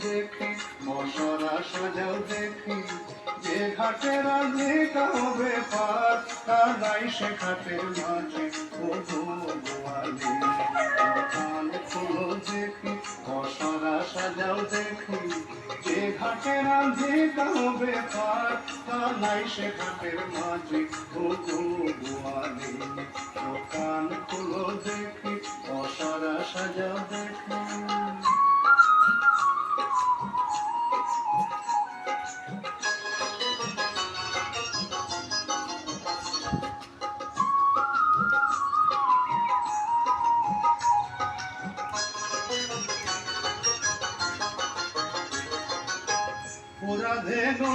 দেখি, মশলা সাজাও দেখি, যে ঘাটে রাধে কাবে পার তার নাই সে ঘাটের মাঝে ও গোয়ালি কান ফুলো দেখি, মশলা সাজাও দেখি, যে ঘাটে রাধে কাবে পার তার নাই সে ঘাটের মাঝে ও গোয়ালি রাধে গো।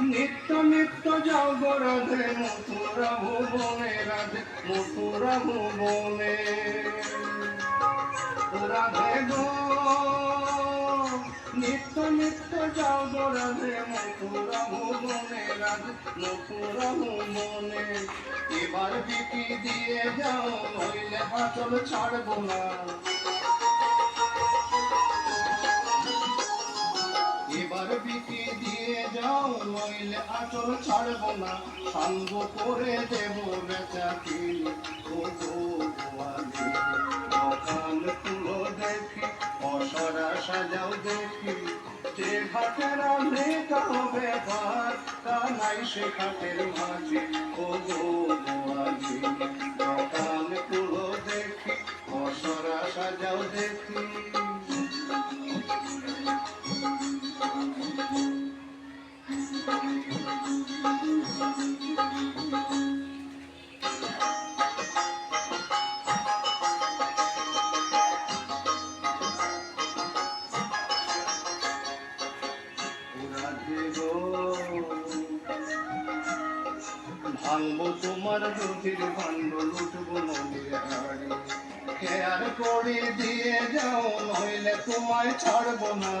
নিত্য নিত্য যাও গো রাধে, মথুরা ভুবনে রাধে, মথুরা ভুবনে। রাধে গো। নিত্য নিত্য যাও গো রাধে, মথুরা ভুবনে রাধে, মথুরা ভুবনে। এবার বিকি দিয়ে যাও, নইলে আচল ছাড়বো না। নইলে আচল ছাড়বো না। সঙ্গ করে দেব বেচা গোয়ালি দোকান দেখি, অসরা সাজাও দেখি। যে ঘাটের আধে কাবে পার কানাই সে মাঝে। ও দোকান তুলো দেখি, অসরা সাজাও দেখি। ভাঙবো তোমার দুধের ভাণ্ড, লুটবো নদীর কেয়ার করে দিয়ে যাও, নইলে তোমায় ছাড়বো না।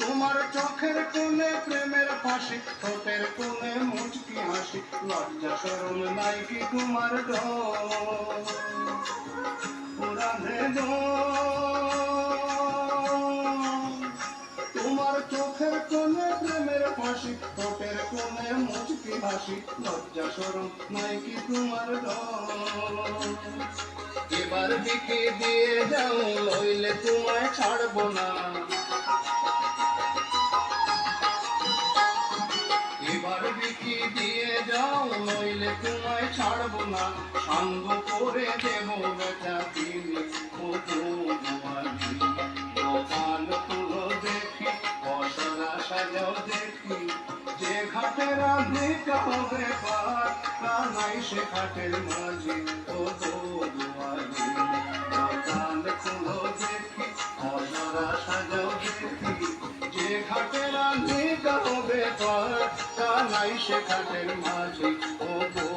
তোমার চোখের কোণে প্রেমের ফাঁসি, ঠোঁটের কোণে মুচকি হাসি। লজ্জা সরম নাই কি তোমার তোমার চোখের কোণে প্রেমের ফাঁসি, ঠোঁটের কোণে মুচকি ভাসি লজ্জা সরম নাই কি তোমার এবার বিকে দিয়ে যাও লইলে তোমায় ছাড়বো না। যাও, নইলে তোমায় ছাড়বো না। সঙ্গ করে দেব বেচা দিলে তোমালি দোকান তুলো দেখি অসরা সাজাও দেখি। যে ঘাটে রাধে হবে পার কানাই সে ঘাটের মাঝে। আধিক হবে পার কানাই সে কাঠের মাঝে। ও গো